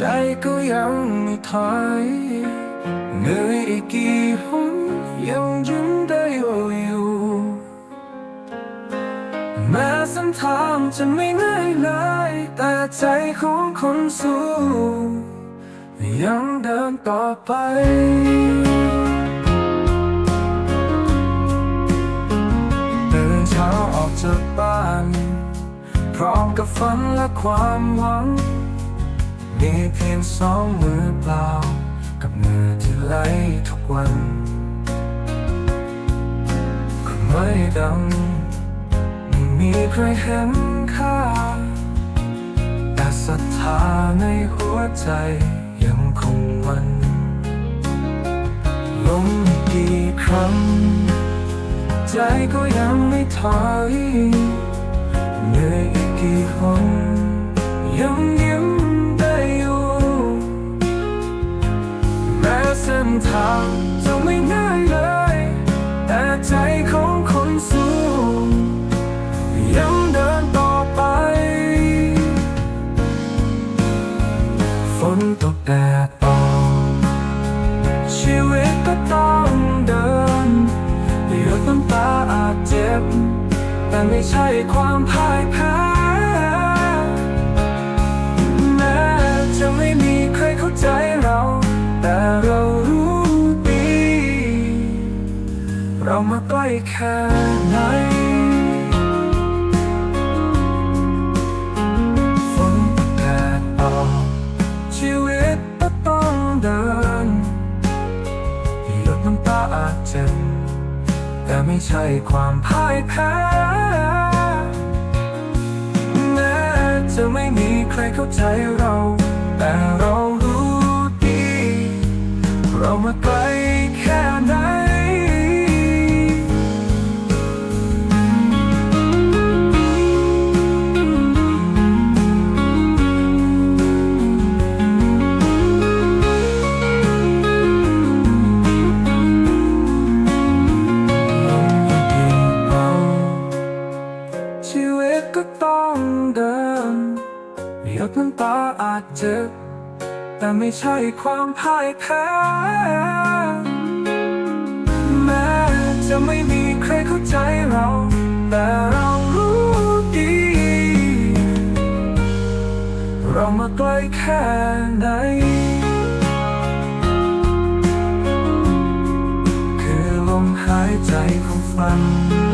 ใจก็ยังไม่ถอยเหนื่อยอีกกี่หนยังยิ้มได้อยู่แม้เส้นทางจะไม่ง่ายเลยแต่ใจของคนสู้ยังเดินต่อไปตื่นเช้าออกจากบ้าน พร้อมกับฝันและความหวัง มีเพียงสองมือเปล่า กับมือที่ไหลทุกวันก็ไม่ดังไม่มีใครเห็นค่า แต่ศรัทธาในหัวใจยังคงมันลมกี่ครั้ง ใจก็ยังไม่ถอยเหนื่อยอีกกี่หน ทางจะไม่ง่ายเลย แต่ใจของคนสู้ยังเดินต่อไป ฝนตกแดดออกชีวิตก็ต้องเดินหยดน้ำตาอาจเจ็บ แต่ไม่ใช่ความพ่ายแพ้ เรามาใกล้แค่ไหน ฝนตกแดดออกชีวิตก็ต้องเดินหยดน้ำตาอาจเจ็บแต่ไม่ใช่ความพ่ายแพ้แม้จะไม่มีใครเข้าใจเรา แต่เรารู้ดี เรามาไกลาอาจเจ็บแต่ไม่ใช่ความพ่ายแพ้แม้จะไม่มีใครเข้าใจเรา แต่เรารู้ดี เรามาใกล้แค่ไหนคือลมหายใจของฝัน